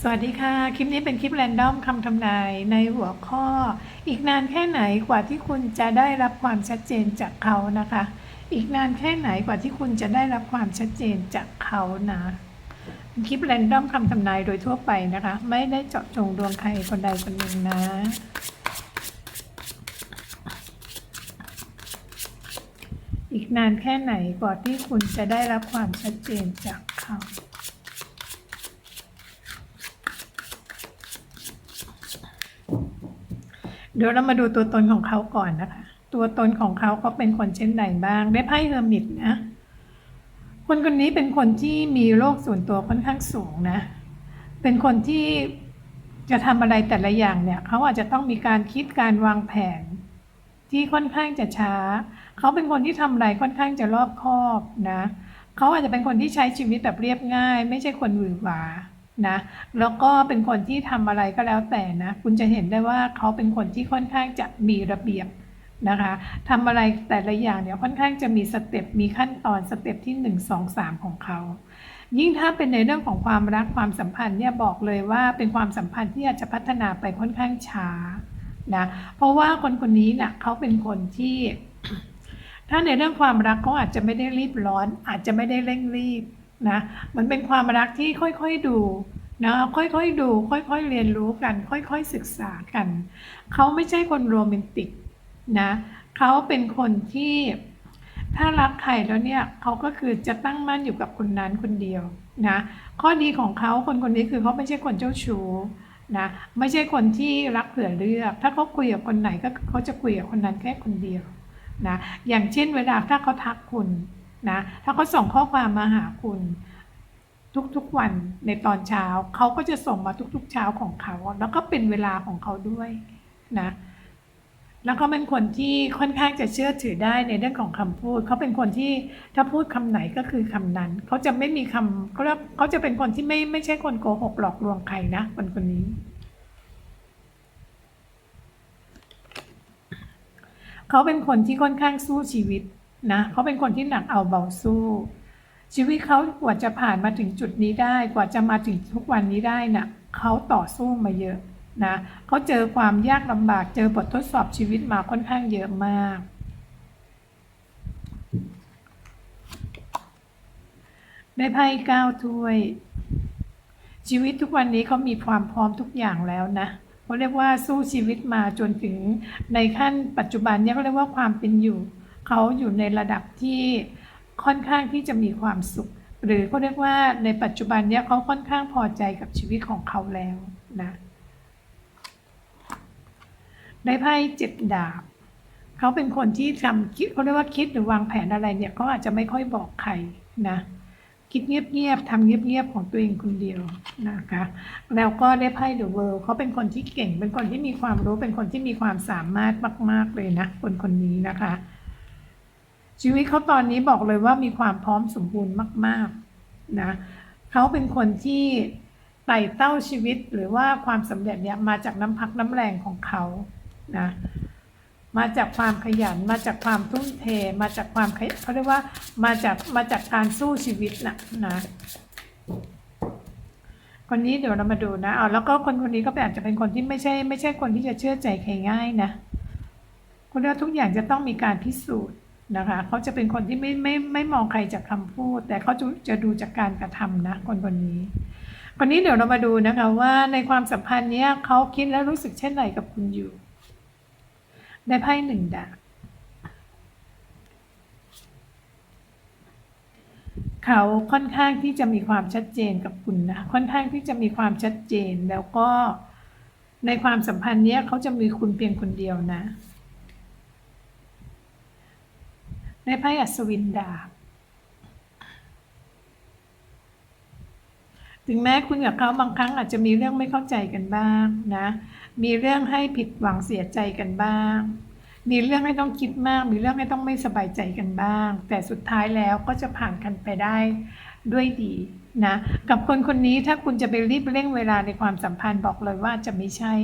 สวัสดีค่ะ คลิปนี้เป็นคลิปแรนดอมคำทำนายในหัวข้อ อีกนานแค่ไหนกว่าที่คุณจะได้รับความชัดเจนจากเขานะคะ อีกนานแค่ไหนกว่าที่คุณจะได้รับความชัดเจนจากเขานะคลิปแรนดอมคำทำนายโดยทั่วไปนะคะ ไม่ได้เจาะจงดวงใครคนใดคนหนึ่งนะอีกนานแค่ไหนกว่าที่คุณจะได้รับความชัดเจนจากเขา ดี๋ยวเรามาดูตัวตนของเขาก่อนนะคะ ตัวตนของเขาเขาเป็นคนเช่นใดบ้าง ได้ไพ่เฮอร์มิตนะ คนคนนี้เป็นคนที่มีโรคส่วนตัวค่อนข้างสูงนะ เป็นคนที่จะทำอะไรแต่ละอย่างเนี่ยเขาอาจจะต้องมีการคิดการวางแผน ที่ค่อนข้างจะช้า เขาเป็นคนที่ทำอะไรค่อนข้างจะรอบคอบนะ เขาอาจจะเป็นคนที่ใช้ชีวิตแบบเรียบง่าย ไม่ใช่คนหวือหวา นะแล้วก็เป็นคนที่ทำอะไรก็แล้วแต่นะ คุณจะเห็นได้ว่าเขาเป็นคนที่ค่อนข้างจะมีระเบียบนะคะทำอะไรแต่ละอย่างเนี่ยค่อนข้างจะมีสเต็ปมีขั้นตอนสเต็ปที่ 1 2 3 ของเขา ยิ่งถ้าเป็นในเรื่องของความรักความสัมพันธ์เนี่ยบอกเลยว่าเป็นความสัมพันธ์ที่อาจจะพัฒนาไปค่อนข้างช้านะเพราะว่าคนคนนี้นะ่ะเขาเป็นคนที่ ถ้าในเรื่องความรักเขาอาจจะไม่ได้รีบร้อน อาจจะไม่ได้เร่งรีบ นะมันเป็นความรักที่ค่อยๆดูนะค่อยๆดู ค่อยๆเรียนรู้กัน ค่อยๆศึกษากัน เขาไม่ใช่คนโรแมนติกนะเขาเป็นคนที่ถ้ารักใครแล้วเนี่ยเขาก็คือจะตั้งมั่นอยู่กับคนนั้นคนเดียวนะข้อดีของเขาคนคนนี้คือเขาไม่ใช่คนเจ้าชู้นะไม่ใช่คนที่รักเผื่อเลือก ถ้าเขาคุยกับคนไหนก็เขาจะคุยกับคนนั้นแค่คนเดียวนะอย่างเช่นเวลาถ้าเขาทักคุณ นะถ้าเขาส่งข้อความมาหาคุณทุกๆวันในตอนเช้าเขาก็จะส่งมาทุกๆเช้าของเขา แล้วก็เป็นเวลาของเขาด้วยนะแล้วเขาเป็นคนที่ค่อนข้างจะเชื่อถือได้ในเรื่องของคำพูด เขาเป็นคนที่ถ้าพูดคำไหนก็คือคำนั้น เขาจะไม่มีคำเขาเรียกเขาจะเป็นคนที่ไม่ไม่ใช่คนโกหกหลอกลวงใครนะคนคนนี้ เขาเป็นคนที่ค่อนข้างสู้ชีวิต นะเขาเป็นคนที่หนักเอาเบาสู้ ชีวิตเขากว่าจะผ่านมาถึงจุดนี้ได้ กว่าจะมาถึงทุกวันนี้ได้นะ่ะเขาต่อสู้มาเยอะนะเขาเจอความยากลำบากเจอบททดสอบชีวิตมาค่อนข้างเยอะมาก ได้ไพ่เก้าถ้วย ชีวิตทุกวันนี้เขามีความพร้อมทุกอย่างแล้วนะเขาเรียกว่าสู้ชีวิตมาจนถึงในขั้นปัจจุบันเนี่ยเขาเรียกว่าความเป็นอยู่ เขาอยู่ในระดับที่ค่อนข้างที่จะมีความสุข หรือเขาเรียกว่าในปัจจุบันเนี่ยเขาค่อนข้างพอใจกับชีวิตของเขาแล้วนะได้ไพ่เจ็ดดาบเขาเป็นคนที่ทำคิดเขาเรียกว่าคิดหรือวางแผนอะไรเนี่ยเขาอาจจะไม่ค่อยบอกใครนะคิดเงียบๆทำเงียบๆของตัวเองคนเดียวนะคะแล้วก็ได้ไพ่เดอะเวิลด์เขาเป็นคนที่เก่ง เป็นคนที่มีความรู้เป็นคนที่มีความสามารถมาก ๆเลยนะคนคนนี้นะคะ ชีวิตเขาตอนนี้บอกเลยว่ามีความพร้อมสมบูรณ์มาก ๆนะเขาเป็นคนที่ไต่เต้าชีวิตหรือว่าความสำเร็จเนี่ยมาจากน้ำพักน้ำแรงของเขานะมาจากความขยันมาจากความทุ่มเท มาจากความเขาเรียกว่ามาจากมาจากการสู้ชีวิตนะนะคนนี้เดี๋ยวเรามาดูนะเอาแล้วก็คนคนนี้ก็อาจจะเป็นคนที่ไม่ใช่ ไม่ใช่คนที่จะเชื่อใจใครง่ายนะคนเรียกว่าทุกอย่างจะต้องมีการพิสูจน์ นะคะเขาจะเป็นคนที่ไม่ไม่ไม่มองใครจากคำพูด แต่เขาจะจะดูจากการกระทำนะคนคนนี้คนนี้เดี๋ยวเรามาดูนะคะว่าในความสัมพันธ์เนี้ยเขาคิดและรู้สึกเช่นไรกับคุณอยู่ ได้ไพ่หนึ่งดาบเขาค่อนข้างที่จะมีความชัดเจนกับคุณนะค่อนข้างที่จะมีความชัดเจนแล้วก็ในความสัมพันธ์เนี้ยเขาจะมีคุณเพียงคนเดียวนะ ได้ไพ่อัศวินดาบ ถึงแม้คุณกับเขาบางครั้งอาจจะมีเรื่องไม่เข้าใจกันบ้างนะ มีเรื่องให้ผิดหวังเสียใจกันบ้าง มีเรื่องให้ต้องคิดมาก มีเรื่องให้ต้องไม่สบายใจกันบ้าง แต่สุดท้ายแล้วก็จะผ่านกันไปได้ด้วยดีนะ กับคนคนนี้ถ้าคุณจะไปรีบเร่งเวลาในความสัมพันธ์บอกเลยว่าจะไม่ใช่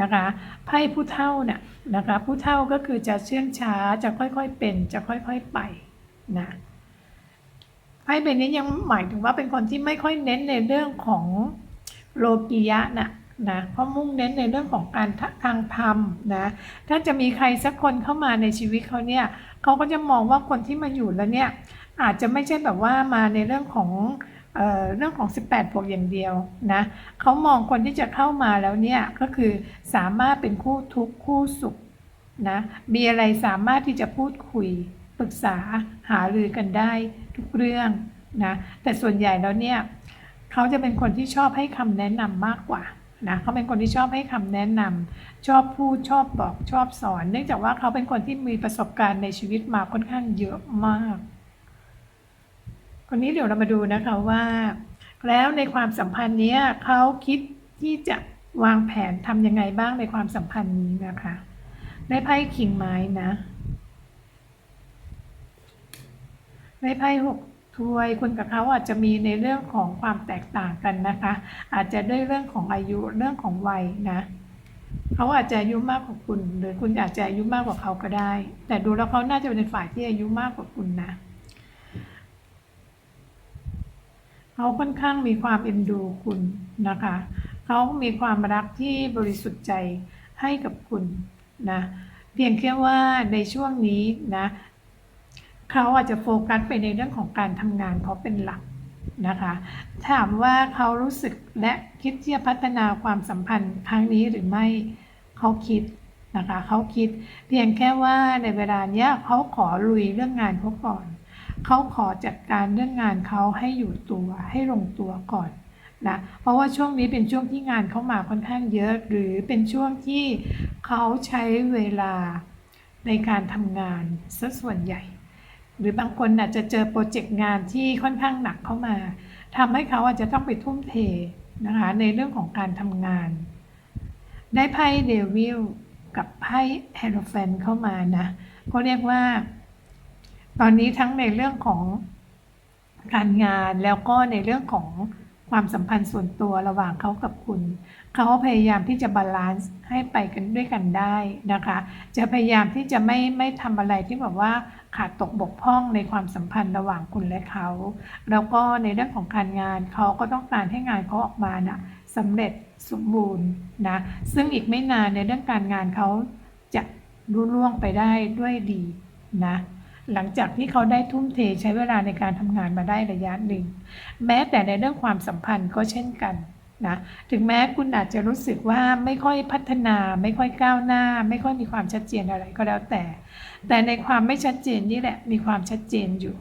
นะคะไพ่ผู้เท่าน่ะนะคะผู้เท่าก็คือจะเชื่องช้าจะค่อยๆเป็นจะค่อยๆไปนะไพ่ใบนี้ยังหมายถึงว่าเป็นคนที่ไม่ค่อยเน้นในเรื่องของโลกิยะนะนะเพราะมุ่งเน้นในเรื่องของการทะทางธรรมนะถ้าจะมีใครสักคนเข้ามาในชีวิตเขาเนี่ยเขาก็จะมองว่าคนที่มาอยู่แล้วเนี่ยอาจจะไม่ใช่แบบว่ามาในเรื่องของ เเรื่องของ 18บวกอย่างเดียวนะเขามองคนที่จะเข้ามาแล้วเนี่ยก็คือสามารถเป็นคู่ทุกข์คู่สุขนะมีอะไรสามารถที่จะพูดคุยปรึกษาหารือกันได้ทุกเรื่องนะแต่ส่วนใหญ่แล้วเนี่ยเขาจะเป็นคนที่ชอบให้คำแนะนำมากกว่านะเขาเป็นคนที่ชอบให้คำแนะนำชอบพูดชอบบอกชอบสอน เนื่องจากว่าเขาเป็นคนที่มีประสบการณ์ในชีวิตมาค่อนข้างเยอะมาก คนนี้เดี๋ยวเรามาดูนะคะว่า แล้วในความสัมพันธ์นี้เขาคิดที่จะวางแผนทำยังไงบ้างในความสัมพันธ์นี้นะคะได้ไพ่ขิงไม้นะได้ไพ่หกถ้วยคุณกับเขาอาจจะมีในเรื่องของความแตกต่างกันนะคะ อาจจะด้วยเรื่องของอายุเรื่องของวัยนะเขาอาจจะอายุมากกว่าคุณ หรือคุณอาจจะอายุมากกว่าเขาก็ได้ แต่ดูแล้วเขาน่าจะเป็นฝ่ายที่อายุมากกว่าคุณนะ เขาค่อนข้างมีความเอ็นดูคุณนะคะ เขามีความรักที่บริสุทธิ์ใจให้กับคุณนะเพียงแค่ว่าในช่วงนี้นะเขาอาจจะโฟกัสไปในเรื่องของการทำงานเขาะเป็นหลักนะคะถามว่าเขารู้สึกและคิดที่จะพัฒนาความสัมพันธ์ครั้งนี้หรือไม่เขาคิดนะคะเขาคิดเพียงแค่ว่าในเวลาเนี้ยเขาขอลุยเรื่องงานเขาก่อน เขาขอจัดการเรื่องงานเขาให้อยู่ตัวให้ลงตัวก่อนนะเพราะว่าช่วงนี้เป็นช่วงที่งานเข้ามาค่อนข้างเยอะ หรือเป็นช่วงที่เขาใช้เวลาในการทำงานซะส่วนใหญ่ หรือบางคนอาจจะเจอโปรเจกต์งานที่ค่อนข้างหนักเข้ามาทำให้เขาอาจจะต้องไปทุ่มเทนะคะในเรื่องของการทำงาน ได้ไพ่เดวิลกับไพ่แฮโรแฟนเข้ามานะเขาเรียกว่า ตอนนี้ทั้งในเรื่องของการงานแล้วก็ในเรื่องของความสัมพันธ์ส่วนตัวระหว่างเขากับคุณ เขาพยายามที่จะบาลานซ์ให้ไปกันด้วยกันได้นะคะ จะพยายามที่จะไม่ไม่ทำอะไรที่แบบว่าขาดตกบกพร่องในความสัมพันธ์ระหว่างคุณและเขา แล้วก็ในเรื่องของการงานเขาก็ต้องการให้งานเขาออกมานะสำเร็จสมบูรณ์นะ ซึ่งอีกไม่นานในเรื่องการงานเขาจะรุ่ล่วงไปได้ด้วยดีนะ หลังจากที่เขาได้ทุ่มเทใช้เวลาในการทำงานมาได้ระยะหนึ่ง แม้แต่ในเรื่องความสัมพันธ์ก็เช่นกันนะถึงแม้คุณอาจจะรู้สึกว่าไม่ค่อยพัฒนา ไม่ค่อยก้าวหน้า ไม่ค่อยมีความชัดเจนอะไรก็แล้วแต่ แต่ในความไม่ชัดเจนนี่แหละมีความชัดเจนอยู่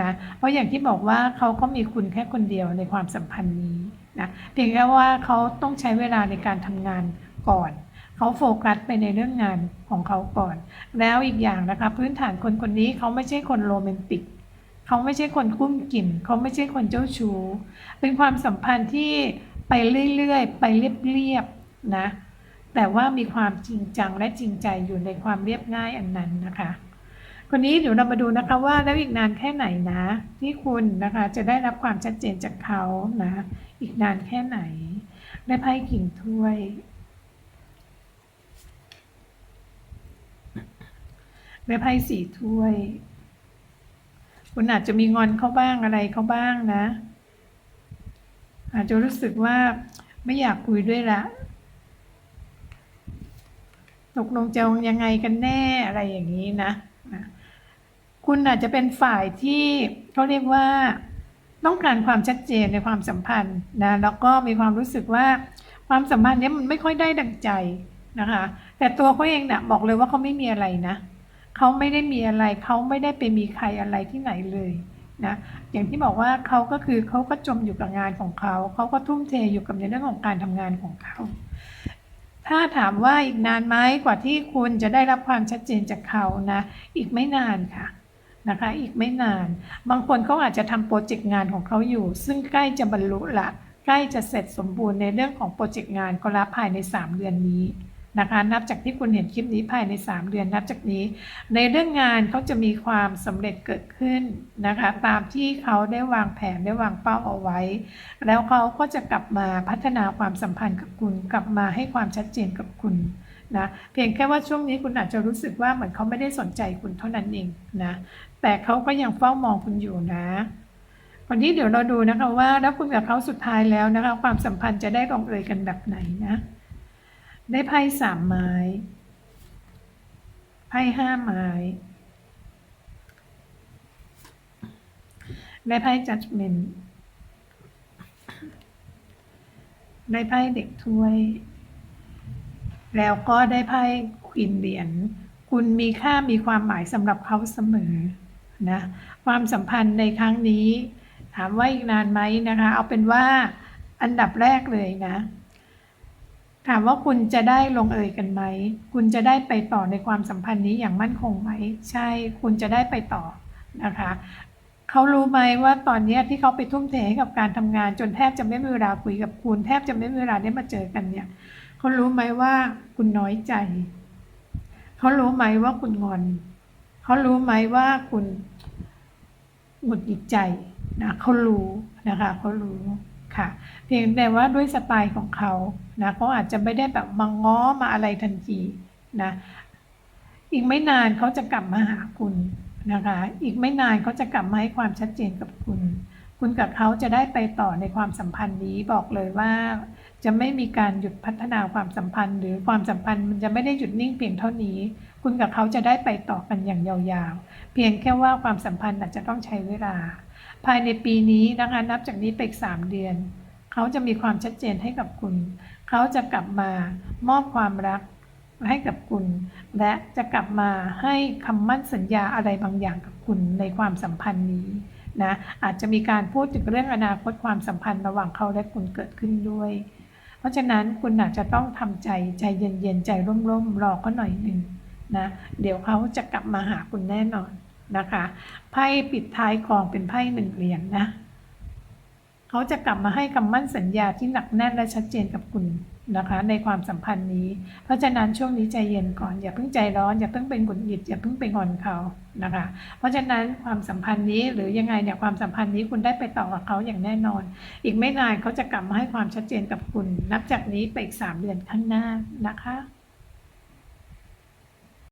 นะเพราะอย่างที่บอกว่าเขาก็มีคุณแค่คนเดียวในความสัมพันธ์นี้นะเพียงแค่ว่าเขาต้องใช้เวลาในการทำงานก่อน เขาโฟกัสไปในเรื่องงานของเขาก่อน แล้วอีกอย่างนะคะ พื้นฐานคนคนนี้เขาไม่ใช่คนโรแมนติกเขาไม่ใช่คนกุ้มกิ่มเขาไม่ใช่คนเจ้าชู้เป็นความสัมพันธ์ที่ไปเรื่อยๆ ไปเรียบๆนะ แต่ว่ามีความจริงจังและจริงใจอยู่ในความเรียบง่ายอันนั้นนะคะคนนี้เดี๋ยวเรามาดูนะคะว่าแล้วอีกนานแค่ไหนนะ ที่คุณนะคะจะได้รับความชัดเจนจากเขานะ อีกนานแค่ไหน ได้ไพ่กิ่งถ้วย ได้ไพ่สี่ถ้วย คุณอาจจะมีงอนเขาบ้างอะไรเขาบ้างนะ อาจจะรู้สึกว่าไม่อยากคุยด้วยละตกลงจะยังไงกันแน่อะไรอย่างนี้นะ คุณอาจจะเป็นฝ่ายที่เขาเรียกว่าต้องการความชัดเจนในความสัมพันธ์นะแล้วก็มีความรู้สึกว่าความสัมพันธ์นี้มันไม่ค่อยได้ดังใจนะคะ แต่ตัวเขาเองเนี่ยบอกเลยว่าเขาไม่มีอะไรนะ เขาไม่ได้มีอะไรเขาไม่ได้ไปมีใครอะไรที่ไหนเลยนะอย่างที่บอกว่าเขาก็คือเขาก็จมอยู่กับงานของเขาเขาก็ทุ่มเทอยู่กับในเรื่องของการทำงานของเขาถ้าถามว่าอีกนานไหมกว่าที่คุณจะได้รับความชัดเจนจากเขานะ อีกไม่นานค่ะนะคะ อีกไม่นาน บางคนเขาอาจจะทำโปรเจกต์งานของเขาอยู่ ซึ่งใกล้จะบรรลุละ ใกล้จะเสร็จสมบูรณ์ในเรื่องของโปรเจกต์งานก็รับภายใน 3 เดือนนี้ นะคะนับจากที่คุณเห็นคลิปนี้ภายใน 3 เดือนนับจากนี้ ในเรื่องงานเขาจะมีความสำเร็จเกิดขึ้นนะคะตามที่เขาได้วางแผนได้วางเป้าเอาไว้ แล้วเขาก็จะกลับมาพัฒนาความสัมพันธ์กับคุณ กลับมาให้ความชัดเจนกับคุณนะเพียงแค่ว่าช่วงนี้คุณอาจจะรู้สึกว่าเหมือนเขาไม่ได้สนใจคุณเท่านั้นเองนะแต่เขาก็ยังเฝ้ามองคุณอยู่นะวันนี้เดี๋ยวเราดูนะคะว่าแล้วคุณกับเขาสุดท้ายแล้วนะคะความสัมพันธ์จะได้ลงเอยกันแบบไหนนะ ได้ไพ่สามไม้ ไพ่ห้าไม้ ได้ไพ่ judgment ได้ไพ่เด็กถ้วย แล้วก็ได้ไพ่ควีนเหรียญ คุณมีค่ามีความหมายสำหรับเขาเสมอนะ ความสัมพันธ์ในครั้งนี้ ถามว่าอีกนานไหมนะคะ เอาเป็นว่าอันดับแรกเลยนะ ถามว่าคุณจะได้ลงเอยกันไหม คุณจะได้ไปต่อในความสัมพันธ์นี้อย่างมั่นคงไหม ใช่ คุณจะได้ไปต่อนะคะ เขารู้ไหมว่าตอนนี้ที่เขาไปทุ่มเทให้กับการทำงาน จนแทบจะไม่มีเวลาคุยกับคุณ แทบจะไม่มีเวลาได้มาเจอกันเนี่ย เขารู้ไหมว่าคุณน้อยใจ เขารู้ไหมว่าคุณงอน เขารู้ไหมว่าคุณหงุดหงิดใจนะเขารู้นะคะ เขารู้ ค่ะ เพียงแต่ว่าด้วยสไตล์ของเขานะเขาอาจจะไม่ได้แบบมาง้อมาอะไรทันทีนะอีกไม่นานเขาจะกลับมาหาคุณนะคะ อีกไม่นานเขาจะกลับมาให้ความชัดเจนกับคุณ คุณกับเขาจะได้ไปต่อในความสัมพันธ์นี้บอกเลยว่า จะไม่มีการหยุดพัฒนาความสัมพันธ์ หรือความสัมพันธ์มันจะไม่ได้หยุดนิ่งเพียงเท่านี้ คุณกับเขาจะได้ไปต่อกันอย่างยาวๆ เพียงแค่ว่าความสัมพันธ์อาจจะต้องใช้เวลา ภายในปีนี้นะคะนับจากนี้ไปอีกสามเดือน เขาจะมีความชัดเจนให้กับคุณ เขาจะกลับมามอบความรักให้กับคุณ และจะกลับมาให้คำมั่นสัญญาอะไรบางอย่างกับคุณในความสัมพันธ์นี้นะอาจจะมีการพูดถึงเรื่องอนาคตความสัมพันธ์ระหว่างเขาและคุณเกิดขึ้นด้วย เพราะฉะนั้นคุณอาจจะต้องทำใจใจเย็นๆใจร่มๆรอเขาหน่อยหนึ่งนะเดี๋ยวเขาจะกลับมาหาคุณแน่นอน นะคะไพ่ปิดท้ายกองเป็นไพ่หนึ่งเหรียญนนะเขาจะกลับมาให้คำมั่นสัญญาที่หนักแน่นและชัดเจนกับคุณนะคะ ในความสัมพันธ์นี้ เพราะฉะนั้นช่วงนี้ใจเย็นก่อนอย่าเพิ่งใจร้อนอย่าเพิ่งเป็นหงุดหงิดอย่าเพิ่งไปงอนเขานะคะ เพราะฉะนั้นความสัมพันธ์นี้หรือยังไงเนี่ยความสัมพันธ์นี้คุณได้ไปต่อกับเขาอย่างแน่นอน อีกไม่นานเขาจะกลับมาให้ความชัดเจนกับคุณ นับจากนี้ไปอีกสามเดือนข้างหน้านะคะ